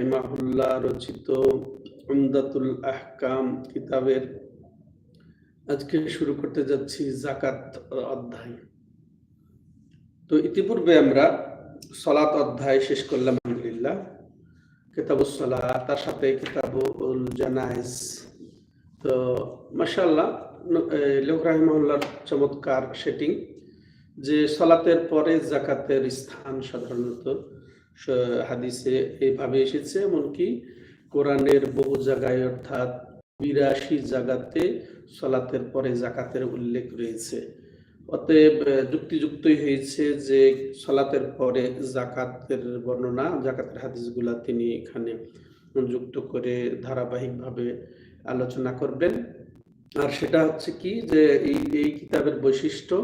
রাহিমাহুল্লাহ রচিত উমদাতুল আহকাম কিতাবের। আজকে শুরু করতে যাচ্ছি জাকাত অধ্যায়। তো ইতিপূর্বে আমরা সলাত অধ্যায় শেষ করলাম, আলহামদুলিল্লাহ। কিতাবুসলা তার সাথে কিতাবুল জানাইজ তো মাসাল্লাহ লোক রাহিমাহুল্লাহর চমৎকার সেটিং যে সলাতের পরে জাকাতের স্থান সাধারণত হাদিসে এইভাবে এসেছে, এমনকি কোরআনের বহু জায়গায় অর্থাৎ বিরাশি জায়গাতে সলাতের পরে জাকাতের উল্লেখ রয়েছে। অতএব যুক্তিযুক্তই হয়েছে যে সলাতের পরে জাকাতের বর্ণনা, জাকাতের হাদিসগুলা তিনি এখানে যুক্ত করে ধারাবাহিকভাবে আলোচনা করবেন। আর সেটা হচ্ছে কি যে এই এই কিতাবের বৈশিষ্ট্য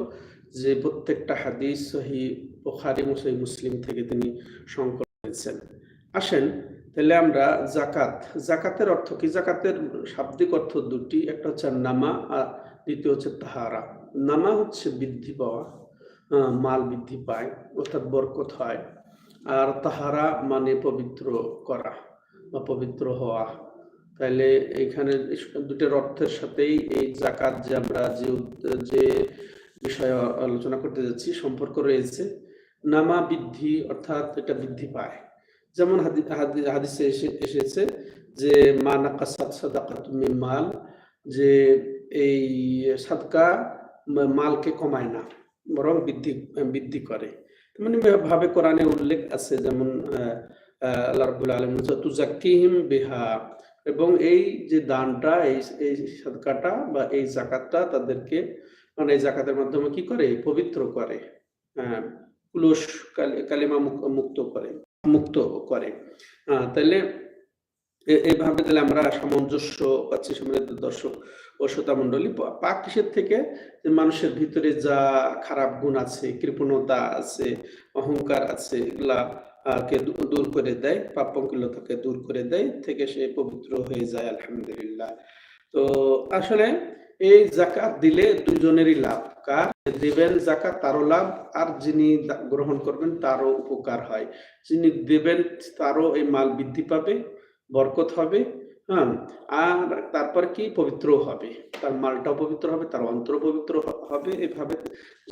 যে প্রত্যেকটা হাদিস সহি বুখারী, মুসলিম মুসলিম থেকে তিনি সংকলন করেছেন। আসেন, তাহলে আমরা জাকাত জাকাতের অর্থ কি? জাকাতের শাব্দিক অর্থ দুটি। একটা হচ্ছে নামা আর দ্বিতীয় হচ্ছে তাহারা। নামা হচ্ছে বৃদ্ধি পাওয়া মাল বৃদ্ধি পায়, অর্থাৎ বরকত হয়। আর তাহারা মানে পবিত্র করা বা পবিত্র হওয়া। তাহলে এখানে দুটোর অর্থের সাথেই এই জাকাত যে আমরা যে যে বিষয়ে আলোচনা করতে যাচ্ছি, সম্পর্ক রয়েছে। নামা বৃদ্ধি অর্থাৎ এটা বৃদ্ধি পায়। যেমন হাদি- হাদি- হাদিসে এসে- এসেছে যে মা নাকাসাত সাদাকাত মিন মাল যে এই সাদকা মালকে কমায় না বরং বৃদ্ধি বৃদ্ধি করে। তেমনি ভাবে কোরআনে উল্লেখ আছে যেমন আল্লাহ রাব্বুল আলামিন তুজাক্কিহিম বিহা এবং এই যে দানটা এই এই সাদকাটা বা এই জাকাতটা তাদেরকে মানে এই জাকাতের মাধ্যমে কি করে? পবিত্র করে। আহ, কুলুষ কালি- কালিমা মুক্ত করে মুক্ত করে। তাহলে এইভাবে তাহলে আমরা সামঞ্জস্য পাচ্ছি সম্মানিত দর্শক ও শ্রোতা মন্ডলী পাক কিসের থেকে? মানুষের ভিতরে যা খারাপ গুণ আছে, কৃপণতা আছে, অহংকার আছে, এগুলা কে দূর করে দেয়, পাপ পঙ্কিলতাকে দূর করে দেয়, থেকে সে পবিত্র হয়ে যায়, আলহামদুলিল্লাহ। তো আসলে এই জাকাত দিলে দুজনেরই লাভ। কার? দেবেন জাকাত, তারও লাভ, আর যিনি গ্রহণ করবেন তারও উপকার হয়। যিনি দেবেন, তারও এই মাল বৃদ্ধি পাবে, বরকত হবে হ্যাঁ? আর তারপর কি? পবিত্র হবে। তার মালটাও পবিত্র হবে, তার অন্তর পবিত্র হবে। এভাবে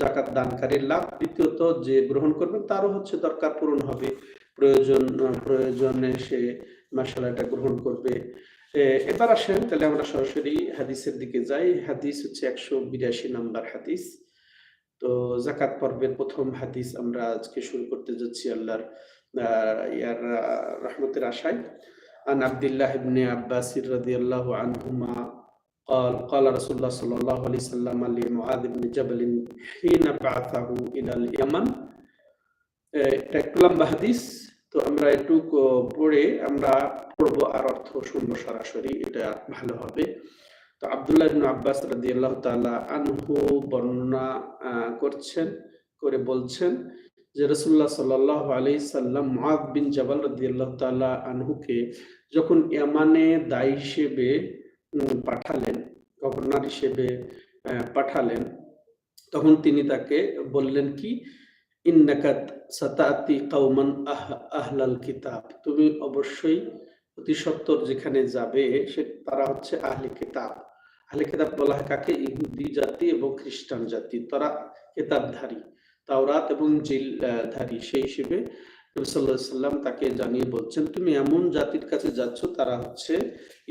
জাকাত দানকারীর লাভ। দ্বিতীয়ত, যে গ্রহণ করবেন তারও হচ্ছে দরকার পূরণ হবে। প্রয়োজন, প্রয়োজনে সে মশালাটা গ্রহণ করবে। এবার আসেন তাহলে আমরা সরাসরি হাদিসের দিকে যাই হাদিস হচ্ছে একশো বিরাশি নাম্বার হাদিস তো জাকাত পর্বের প্রথম হাদিস আমরা আজকে শুরু করতে যাচ্ছি আল্লাহর আহ, ইয়ার আহ, রহমতের আশায় عن عبد الله بن عباس رضي الله عنهما قال قال رسول الله صلى الله عليه وسلم لمعاذ بن جبل حين بعثه إلى اليمن আহ, এটা একটু লম্বা হাদিস তো আমরা একটু ক- পড়ে আমরা পড়ব আর অর্থ শুনব সরাসরি, এটা ভালো হবে। তো আব্দুল্লাহ ইবনে আব্বাস রাদিয়াল্লাহু তাআলা আনহু বর্ণনা করছেন, করে বলছেন যে রাসূলুল্লাহ সাল্লাল্লাহু আলাইহি সাল্লাম মুআদ বিন জাবাল রাদিয়াল্লাহু তাআলা আনহুকে যখন ইয়ামানে দায়ী হিসেবে পাঠালেন, গভর্নর হিসেবে পাঠালেন, তখন তিনি তাকে বললেন কি, ইন্নাকাত সাতাতি কাউমান আহ- আহলাল কিতাব। তুমি অবশ্যই অতি সত্বর যেখানে যাবে, সে তারা হচ্ছে আহলে কিতাব। আহলে কিতাব বলা হয় কাকে? ইহুদি জাতি এবং খ্রিস্টান জাতি। তারা কেতাবধারী। তাওরাত এবং জিল ধারী সেই হিসেবে সাল্লাম তাকে জানিয়ে বলছেন, তুমি এমন জাতির কাছে যাচ্ছ, তারা হচ্ছে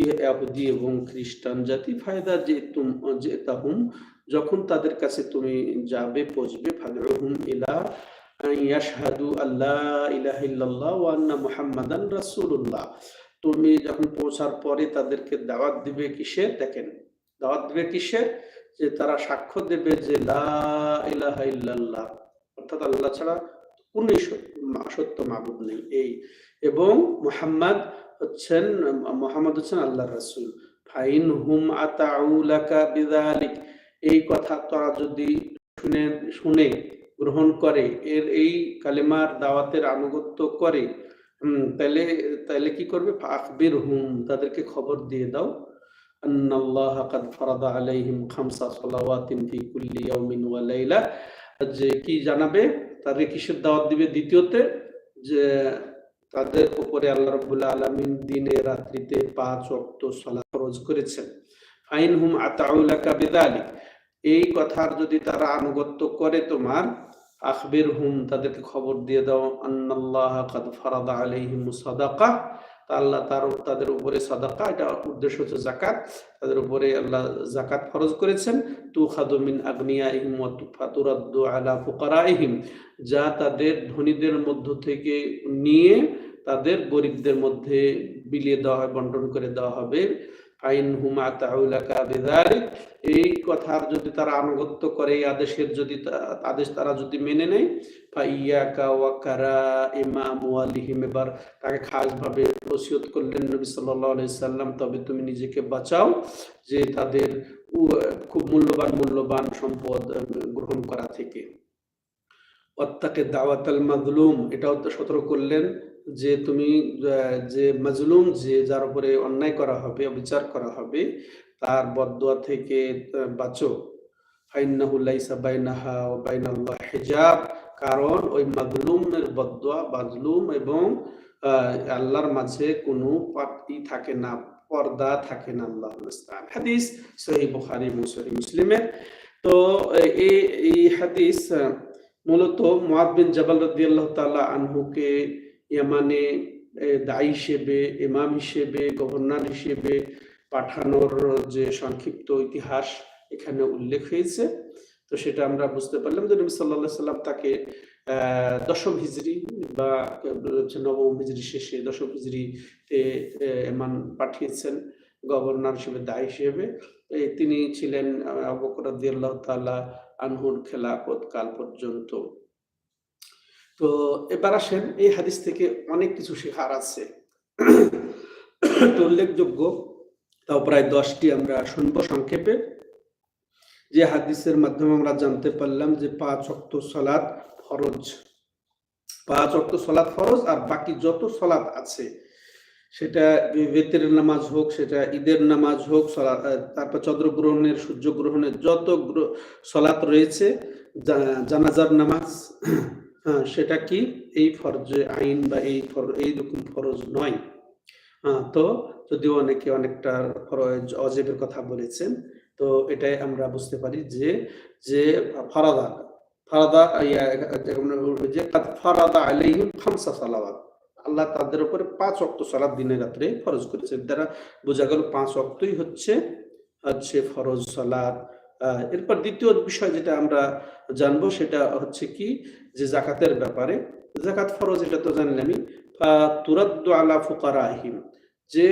ইহুদি এবং খ্রিস্টান জাতি। ফায়দা যে তুম যে তাহুম যখন তাদের কাছে তুমি যাবে, পৌঁছবে ফাদরুহুম ইলা ইয়াশহাদু আল্লাহ ইলাহা ইল্লাল্লাহ ওয়া আন্না মুহাম্মাদান রাসূলুল্লাহ। তুমি যখন পৌঁছার পরে তাদেরকে দাওয়াত দিবে কিসের? দেখেন, দাওয়াত দিবে কিসের? যে তারা সাক্ষ্য দেবে যে লা ইলাহা ইল্লাল্লাহ। অর্থাৎ আল্লাহ ছাড়া কোনই সত্য মাবুদ নেই, এই। এবং মুহাম্মদ হচ্ছেন, মোহাম্মদ হচ্ছেন আল্লাহ রাসুল। ফাইন হুম আতাউলাকা বিযালিক। এই কথা তারা যদি শুনে শুনে গ্রহণ করে, এর এই কালেমার দাওয়াতের আনুগত্য করে তাহলে তাহলে কি করবে? আখবির হুম তাদেরকে খবর দিয়ে দাও। আন্নাল্লাহ কাদ ফারাদা আলাইহিম খামসা সালাওয়াতিন ফি কুল্লি ইয়াউমিন ওয়া লাইলা। যে কি জানাবে? তাদের কিসের দাওয়াত দিবে? দ্বিতীয়তে, যে তাদের উপরে আল্লাহ রবুল্লা আলমিন দিনে রাত্রিতে পাঁচ অক্ত সলা ফরজ করেছেন। ফাইন হুম আতাউলাকা বেদালিক। এই কথার যদি তারা আনুগত্য করে তোমার আখবির হুম তাদেরকে খবর দিয়ে দাও, আন্নাল্লাহ কাদ ফারাদা আলাইহিম সাদাকা। আল্লাহ তার, তাদের উপরে সাদাকা, এটা উদ্দেশ্য হচ্ছে জাকাত তাদের উপরে আল্লাহ জাকাত ফরজ করেছেন। তু খাদুমিন আগ্নিয়াহিম ওয়া তুফাতুরাদ্দু আলা ফুকারাইহিম। যা তাদের ধনীদের মধ্য থেকে নিয়ে তাদের গরিবদের মধ্যে বিলিয়ে দেওয়া হয়, বন্টন করে দেওয়া হবে। এই কথার যদি তারা আনুগত্য করে, এই আদেশের যদি আদেশ তারা যদি মেনে নেয় এবার তাকে খাস ভাবে ওসিয়ত করলেন নবী আলাইহি সাল্লাম, তবে তুমি নিজেকে বাঁচাও যে তাদের খুব মূল্যবান মূল্যবান সম্পদ গ্রহণ করা থেকে। অত্তাকে দাওয়াত আল মাজলুম, এটাও তো সতর্ক করলেন। যে তুমি যে মাজলুম যে যার উপরে অন্যায় করা হবে, অবিচার করা হবে, তার বদুয়া থেকে বাঁচো। হেজাব। কারণ ওই মাজলুমের বদুয়া, মাজলুম এবং আল্লাহর মাঝে কোনো পাতি থাকে না, পর্দা থাকে না আল্লাহ হাদিস সহি বুখারি মুসলিমের। তো এই হাদিস মূলত মুআদ বিন জাবাল রাদিয়াল্লাহু তাআলা আনহুকে ইয়ামানে দায়ী হিসেবে, ইমাম হিসেবে, গভর্নর হিসেবে পাঠানোর যে সংক্ষিপ্ত ইতিহাস এখানে উল্লেখ হয়েছে। তো সেটা আমরা বুঝতে পারলাম যে নবী সাল্লাহ সাল্লাম তাকে দশম হিজড়ি বা নবম হিজড়ি শেষে দশম হিজড়িতে এমান পাঠিয়েছেন গভর্নর হিসেবে, দায়ী হিসেবে। তিনি ছিলেন আবকর দিয়াল্লাহ তাল্লাহ আনহুর খেলাফত কাল পর্যন্ত। তো এবার আসেন এই হাদিস থেকে অনেক কিছু শেখার আছে। তো উল্লেখযোগ্য, তাও প্রায় দশটি আমরা শুনব সংক্ষেপে। যে হাদিসের মাধ্যমে আমরা জানতে পারলাম যে পাঁচ অক্ত সলাদ ফরজ। পাঁচ অক্ত সলাদ ফরজ আর বাকি যত সলাদ আছে, সেটা বেতের নামাজ হোক, সেটা ঈদের নামাজ হোক তারপর চন্দ্রগ্রহণের, সূর্যগ্রহণের যত সলাত রয়েছে জানাজার নামাজ হ্যাঁ সেটা কি? এই ফরজ আইন বা এই এই রকম ফরজ নয়। তো যদিও অনেকে অনেকটা ফরজ, অজেবের কথা বলেছেন, তো এটাই আমরা বুঝতে পারি যে যে ফরাদা ফরাদা যে ফরাদা আলাইহিম খামসা সালাওয়াত। আল্লাহ তাদের উপরে পাঁচ অক্ত সালাদ দিনে রাত্রে ফরজ করেছে দ্বারা বোঝা গেল পাঁচ অক্তই হচ্ছে হচ্ছে ফরজ সালাদ এরপর দ্বিতীয় বিষয় যেটা আমরা জানব সেটা হচ্ছে কি? যে জাকাতের ব্যাপারে। জাকাত ফরজ এটা তো জানলামই তুরাদ্দ আলা ফুকার আহিম যে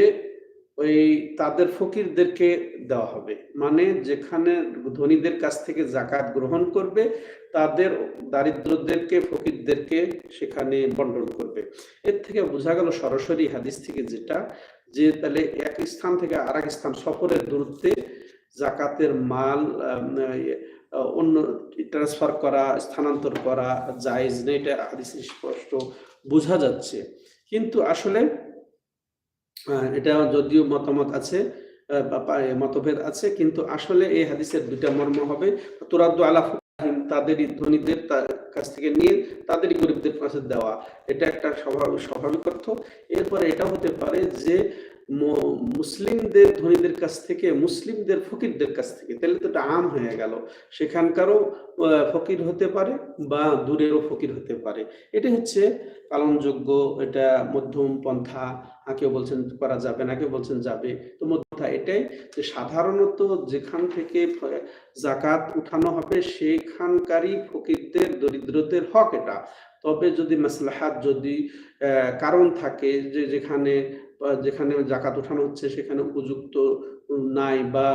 ওই তাদের ফকিরদেরকে দেওয়া হবে। মানে যেখানে ধনীদের কাছ থেকে জাকাত গ্রহণ করবে, তাদের দারিদ্রদেরকে, ফকিরদেরকে সেখানে বন্টন করবে। এর থেকে বোঝা গেল সরাসরি হাদিস থেকে যেটা, যে তাহলে এক স্থান থেকে আর স্থান সফরের দূরত্বে জাকাতের মাল অন্য ট্রান্সফার করা, স্থানান্তর করা জায়েজ নেই, এটা হাদিস স্পষ্ট বোঝা যাচ্ছে। কিন্তু আসলে এটা যদিও মতামত আছে মতভেদ আছে, কিন্তু আসলে এই হাদিসের দুইটা মর্ম হবে। তোরাদ্দ আলা তাদেরই ধনীদের কাছ থেকে নিয়ে তাদেরই গরিবদের কাছে দেওয়া। এটা একটা স্বাভাবিক স্বাভাবিক অর্থ। এরপরে এটা হতে পারে যে মুসলিমদের ধনীদের কাছ থেকে, মুসলিমদের ফকিরদের কাছ থেকে, তাহলে তো এটা আম হয়ে গেল। সেখানকারও ফকির হতে পারে বা দূরেরও ফকির হতে পারে। এটা হচ্ছে পালনযোগ্য, এটা মধ্যম পন্থা কেউ বলছেন করা যাবে না, কেউ বলছেন যাবে। তো মধ্যা এটাই যে সাধারণত যেখান থেকে জাকাত উঠানো হবে, সেখানকারই ফকিরদের দরিদ্রদের হক এটা। তবে যদি মাসলাহাত যদি কারণ থাকে যে যেখানে যেখানে জাকাত উঠানো হচ্ছে, সেখানে উপযুক্ত নাই বা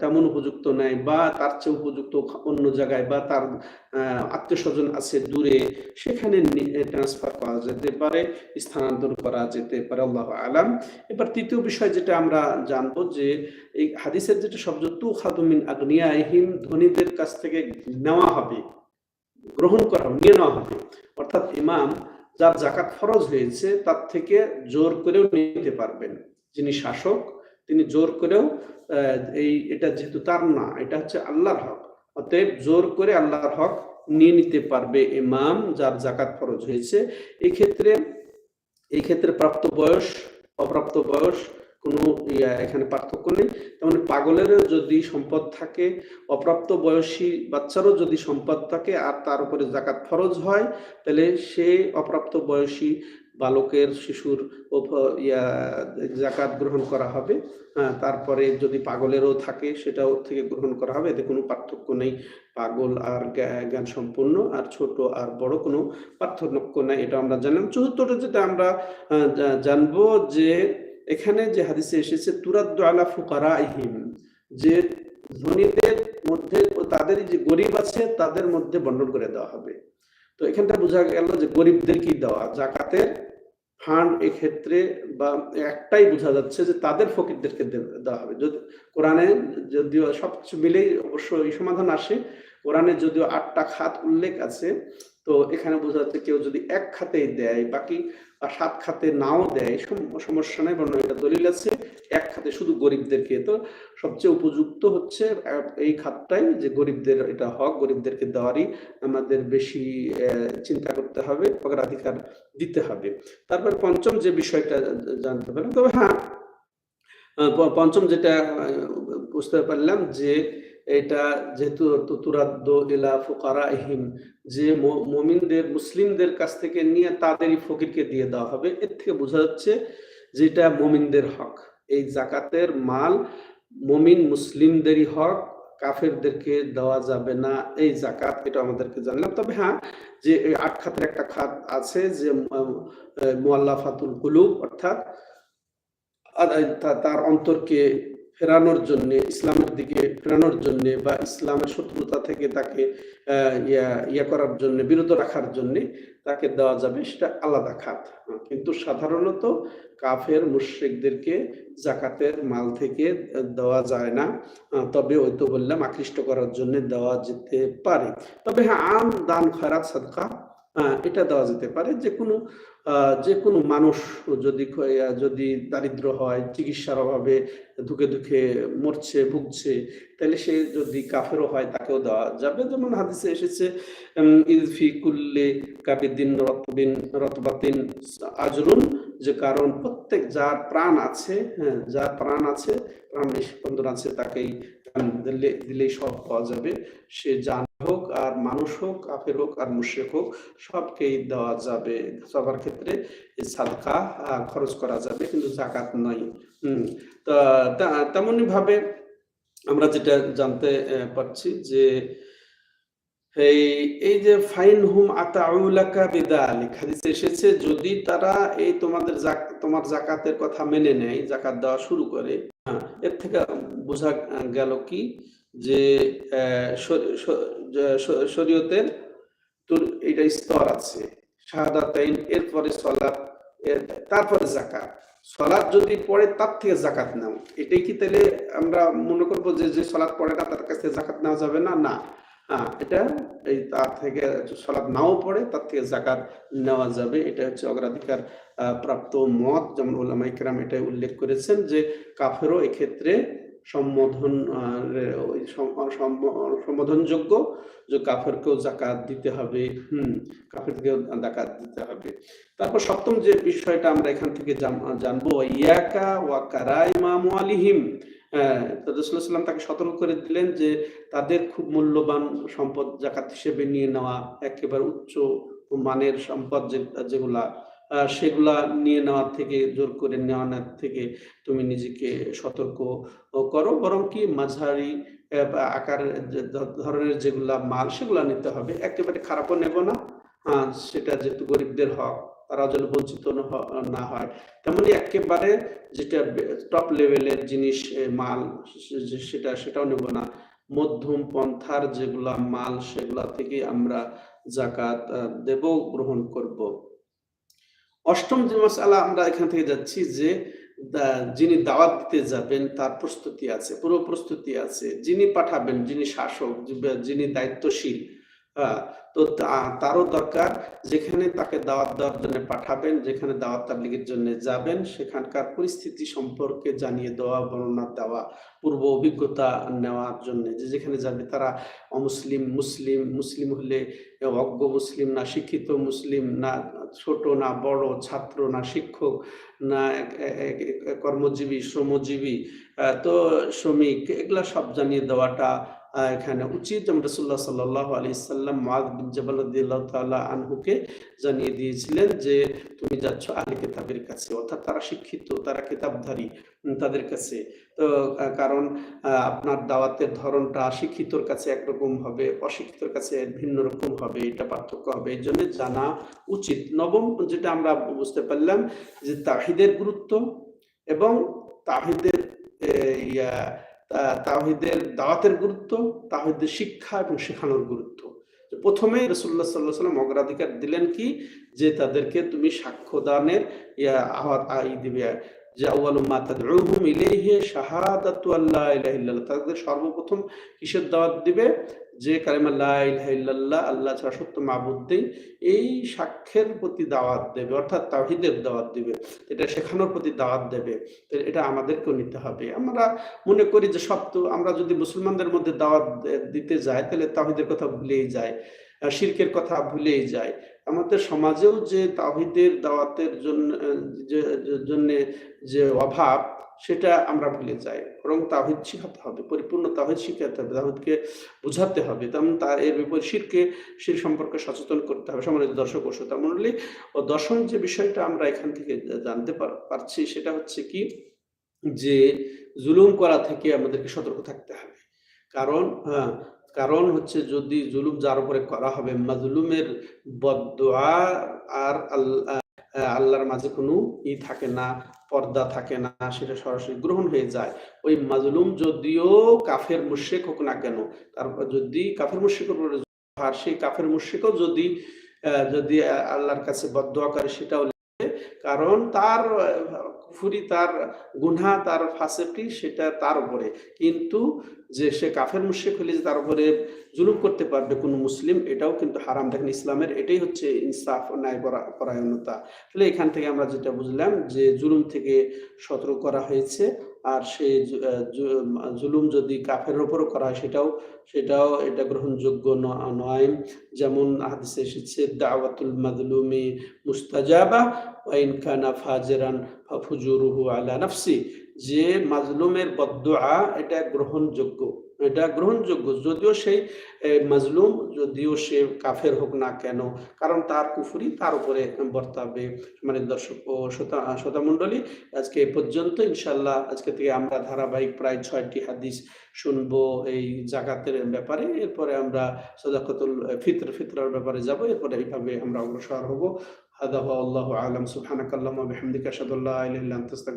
তেমন উপযুক্ত নাই বা তার চেয়ে উপযুক্ত অন্য জায়গায় বা তার আত্মীয় স্বজন আছে দূরে, সেখানে ট্রান্সফার করা যেতে পারে, স্থানান্তর করা যেতে পারে, আল্লাহ আলাম। এবার তৃতীয় বিষয় যেটা আমরা জানব যে, এই হাদিসের যেটা শব্দ তু খাদুমিন আগ্নিয়াহিম ধনীদের কাছ থেকে নেওয়া হবে, গ্রহণ করা, নিয়ে নেওয়া হবে। অর্থাৎ ইমাম যার জাকাত ফরজ হয়েছে, তার থেকে জোর করেও নিতে পারবেন। যিনি শাসক, তিনি জোর করেও এই, এটা যেহেতু তার না, এটা হচ্ছে আল্লাহর হক। অতএব জোর করে আল্লাহর হক নিয়ে নিতে পারবে ইমাম যার জাকাত ফরজ হয়েছে। এক্ষেত্রে এই ক্ষেত্রে প্রাপ্ত বয়স, অপ্রাপ্ত বয়স কোনো এখানে পার্থক্য নেই। তেমন পাগলেরও যদি সম্পদ থাকে, অপ্রাপ্ত বয়সী বাচ্চারও যদি সম্পদ থাকে আর তার উপরে জাকাত ফরজ হয়, তাহলে সে অপ্রাপ্ত বয়সী বালকের, শিশুর ইয়া, জাকাত গ্রহণ করা হবে। হ্যাঁ তারপরে যদি পাগলেরও থাকে সেটাও থেকে গ্রহণ করা হবে। এতে কোনো পার্থক্য নেই। পাগল আর জ্ঞান সম্পূর্ণ আর ছোট আর বড় কোনো পার্থক্য নেই। এটা আমরা জানলাম। চতুর্থটা যেটা আমরা জানব যে এখানে যে হাদিসে এসেছে, তুরাদ্দ আলা ফুকারা ইহিম যে ধনীদের মধ্যে তাদের যে গরিব আছে, তাদের মধ্যে বন্টন করে দেওয়া হবে। তো এখানটা বোঝা গেল যে গরিবদের কি দেওয়া? জাকাতের ফান্ড এক্ষেত্রে বা একটাই বোঝা যাচ্ছে যে তাদের ফকিরদেরকে দেওয়া হবে। যদি কোরআনে যদিও সবকিছু মিলেই অবশ্য এই সমাধান আসে, কোরআনে যদিও আটটা খাত উল্লেখ আছে তো এখানে বোঝা যাচ্ছে কেউ যদি এক খাতেই দেয়, বাকি সাত খাতে নাও দেয় সমস্যা নেই বর্ণ এটা দলিল আছে, এক খাতে শুধু গরিবদেরকে। তো সবচেয়ে উপযুক্ত হচ্ছে এই খাতটাই যে গরিবদের এটা হক, গরিবদেরকে দেওয়ারই আমাদের বেশি চিন্তা করতে হবে, অগ্রাধিকার দিতে হবে। তারপর পঞ্চম যে বিষয়টা জানতে পারলাম, তবে হ্যাঁ পঞ্চম যেটা বুঝতে পারলাম যে এটা যেহেতু তুরাদ্দ ইলা ফুকারাহিম যে মমিনদের, মুসলিমদের কাছ থেকে নিয়ে তাদেরই ফকিরকে দিয়ে দেওয়া হবে, এর থেকে বোঝা যাচ্ছে যেটা মমিনদের হক। এই জাকাতের মাল মমিন মুসলিমদেরই হক, কাফেরদেরকে দেওয়া যাবে না এই জাকাত এটা আমাদেরকে জানলাম। তবে হ্যাঁ যে আট খাতের একটা খাত আছে যে মোয়াল্লাফাতুল কুলুব, অর্থাৎ তার অন্তরকে ফেরানোর জন্য, ইসলামের দিকে ফেরানোর জন্য বা ইসলামের শত্রুতা থেকে তাকে ইয়া করার জন্য, বিরত রাখার জন্য তাকে দেওয়া যাবে, সেটা আলাদা খাত। কিন্তু সাধারণত কাফের, মুশ্রিকদেরকে জাকাতের মাল থেকে দেওয়া যায় না। তবে ওই তো বললাম আকৃষ্ট করার জন্য দেওয়া যেতে পারে। তবে হ্যাঁ আম, দান, খয়রাত, সাদকা এটা দেওয়া যেতে পারে। যে কোনো যে কোনো মানুষ যদি যদি দারিদ্র হয়, চিকিৎসার অভাবে ধুকে ধুকে মরছে, ভুগছে, তাহলে সে যদি কাফেরও হয়, তাকেও দেওয়া যাবে। যেমন হাদিসে এসেছে ইলফি কুল্লে কাবিদ্দিন রতবিন, রতবাতিন আজরুন যে কারণ প্রত্যেক যার প্রাণ আছে হ্যাঁ যার প্রাণ আছে, প্রাণ স্পন্দন আছে, তাকেই দিলে, দিলেই সব পাওয়া যাবে। সে জান হোক আর মানুষ হোক কাফের হোক আর মুশ্রেক হোক সবকেই দেওয়া যাবে। সবার ক্ষেত্রে সাদকা খরচ করা যাবে কিন্তু জাকাত নয়। হম তেমনি ভাবে আমরা যেটা জানতে পারছি যে এই এই যে ফাইন হুম আতাউলাকা বিদালিক হাদিসে এসেছে যদি তারা এই তোমাদের তোমার জাকাতের কথা মেনে নেয় জাকাত দেওয়া শুরু করে হ্যাঁ, এর থেকে বোঝা গেল কি? যে শরীয়তের তোর এটা স্তর আছে, শাহাদাতাইন, এরপরে সলাপ তারপরে জাকাত সলাৎ যদি পড়ে, তার থেকে জাকাত নাও। এটাই কি তাহলে আমরা মনে করব যে যে সলাৎ পড়ে না তার কাছ জাকাত নেওয়া যাবে না? না। হ্যাঁ এটা এই তার থেকে সলাৎ নাও পড়ে, তার থেকে জাকাত নেওয়া যাবে। এটা হচ্ছে অগ্রাধিকার প্রাপ্ত মত। যেমন ওলামা এটাই উল্লেখ করেছেন যে, কাফেরও এক্ষেত্রে সম্বোধন সম্বোধনযোগ্য যে কাফেরকেও জাকাত দিতে হবে, হম, কাফেরকেও জাকাত দিতে হবে। তারপর সপ্তম যে বিষয়টা আমরা এখান থেকে জানব, ইয়াকা ওয়া কারাইমা মুআলিহিম রসুল্লাহাম তাকে সতর্ক করে দিলেন যে তাদের খুব মূল্যবান সম্পদ জাকাত হিসেবে নিয়ে নেওয়া একেবারে উচ্চ মানের সম্পদ যেগুলা সেগুলা নিয়ে নেওয়ার থেকে, জোর করে নেওয়ার থেকে তুমি নিজেকে সতর্ক করো। বরং কি মাঝারি আকার ধরনের যেগুলা মাল, সেগুলা নিতে হবে। একেবারে খারাপও নেব না। সেটা যেহেতু গরিবদের হক তারা যেন বঞ্চিত না হয়। তেমনি একেবারে যেটা টপ লেভেলের জিনিস মাল সেটা, সেটাও নেব না। মধ্যম পন্থার যেগুলা মাল, সেগুলা থেকে আমরা জাকাত দেব, গ্রহণ করব। অষ্টম যে মশালা আমরা এখান থেকে যাচ্ছি যে যিনি দাওয়াত দিতে যাবেন, তার প্রস্তুতি আছে পুরো প্রস্তুতি আছে। যিনি পাঠাবেন, যিনি শাসক, যিনি দায়িত্বশীল তো তারও দরকার যেখানে তাকে দাওয়াত দেওয়ার জন্য পাঠাবেন, যেখানে দাওয়াত তাবলিগের জন্য যাবেন, সেখানকার পরিস্থিতি সম্পর্কে জানিয়ে দেওয়া, বর্ণনা দেওয়া, পূর্ব অভিজ্ঞতা নেওয়ার জন্য। যে যেখানে যাবে তারা অমুসলিম, মুসলিম মুসলিম হলে অজ্ঞ মুসলিম না, শিক্ষিত মুসলিম না, ছোট না, বড়, ছাত্র না, শিক্ষক না কর্মজীবী, শ্রমজীবী তো শ্রমিক, এগুলা সব জানিয়ে দেওয়াটা এখানে উচিত রসুল্লাহ সাল্লাহ আলি সাল্লাম মাদ বিন আনহুকে জানিয়ে দিয়েছিলেন যে, তুমি যাচ্ছ আহলে কিতাবের কাছে। অর্থাৎ তারা শিক্ষিত, তারা কিতাবধারী তাদের কাছে। তো কারণ আপনার দাওয়াতের ধরনটা শিক্ষিতর কাছে একরকম হবে, অশিক্ষিতর কাছে ভিন্ন রকম হবে, এটা পার্থক্য হবে। এই জন্য জানা উচিত। নবম যেটা আমরা বুঝতে পারলাম যে, তাহিদের গুরুত্ব এবং তাহিদের ইয়া তা- তাওহীদের দাওয়াতের গুরুত্ব তাহিদের শিক্ষা এবং শেখানোর গুরুত্ব। প্রথমে রসুল্লাহ সাল্লাহ সাল্লাম অগ্রাধিকার দিলেন কি? যে তাদেরকে তুমি সাক্ষ্যদানের ইয়া আহ দিবে। যে আউয়ালু মা তাদউহুম ইলাইহি শাহাদাতু আল্লা ইলাহা ইল্লাল্লাহ। তাদের সর্বপ্রথম কিসের দাওয়াত দিবে? যে কালেমা লা ইলাহা ইল্লাল্লাহ, আল্লাহ ছাড়া সত্য মাবুদ নেই, এই সাক্ষ্যের প্রতি দাওয়াত দেবে, অর্থাৎ তাওহীদের দাওয়াত দিবে। এটা শেখানোর প্রতি দাওয়াত দেবে। এটা আমাদেরকেও নিতে হবে। আমরা মনে করি যে সব তো আমরা যদি মুসলমানদের মধ্যে দাওয়াত দিতে যাই, তাহলে তাহিদের কথা ভুলেই যায় শিরকের কথা ভুলেই যায়। আমাদের সমাজেও যে তাহিদের দাওয়াতের জন্য যে অভাব, সেটা আমরা ভুলে যাই। বরং তাহিদ শিখাতে হবে, পরিপূর্ণ তাহিদ শিখাতে হবে তাহিদকে বোঝাতে হবে। তেমন তার এর বিপরীত শিরকে, শির সম্পর্কে সচেতন করতে হবে সম্মানিত দর্শক ও শ্রোতা ও দশম যে বিষয়টা আমরা এখান থেকে জানতে পারছি, সেটা হচ্ছে কি? যে, জুলুম করা থেকে আমাদেরকে সতর্ক থাকতে হবে। কারণ হ্যাঁ কারণ হচ্ছে যদি জুলুম যার উপরে করা হবে, মাজলুমের বদদোয়া আর আল্লাহ আল্লাহর মাঝে কোনো ই থাকে না, পর্দা থাকে না, সেটা সরাসরি গ্রহণ হয়ে যায় ওই মাজলুম যদিও কাফের মুশেক হোক না কেন তারপর যদি কাফের উপরে আর সেই কাফের মুশেকও যদি যদি আল্লাহর কাছে বদদোয়া করে, সেটাও। কারণ তার কুফুরি তার গুনহা, তার ফাঁসেকি সেটা তার উপরে। কিন্তু যে সে কাফের মুশেক হলে যে তার উপরে জুলুম করতে পারবে কোনো মুসলিম, এটাও কিন্তু হারাম। দেখেন ইসলামের এটাই হচ্ছে ইনসাফ ন্যায় পরা- পরায়ণতা। তাহলে এখান থেকে আমরা যেটা বুঝলাম যে জুলুম থেকে সতর্ক করা হয়েছে। আর সে জুলুম যদি কাফের ওপর করা হয়, সেটাও সেটাও এটা গ্রহণযোগ্য নয়। যেমন হাদিসে এসেছে, দাওয়াতুল মাদলুমি মুস্তাজাবা ওয়াইন কানা ফাজেরান ফুজুরুহু আলা নাফসি। যে মাজলুমের বদদুআ এটা গ্রহণযোগ্য। এটা গ্রহণযোগ্য। যদিও সেই মাজলুম, যদিও সে কাফের হোক না কেন, কারণ তার কুফুরি তার উপরে বর্তাবে। মানে দর্শক ও শ্রোতা শ্রোতামণ্ডলী আজকে এ পর্যন্ত ইনশাল্লাহ আজকে থেকে আমরা ধারাবাহিক প্রায় ছয়টি হাদিস শুনব এই জাকাতের ব্যাপারে। এরপরে আমরা সদাকতুল ফিতর, ফিতরার ব্যাপারে যাব। এরপরে এইভাবে আমরা অগ্রসর হব। হাদা আল্লাহ আলম। সুফানাকাল্লাম আহমদিক আসাদুল্লাহ আলহ আন্তস্তাক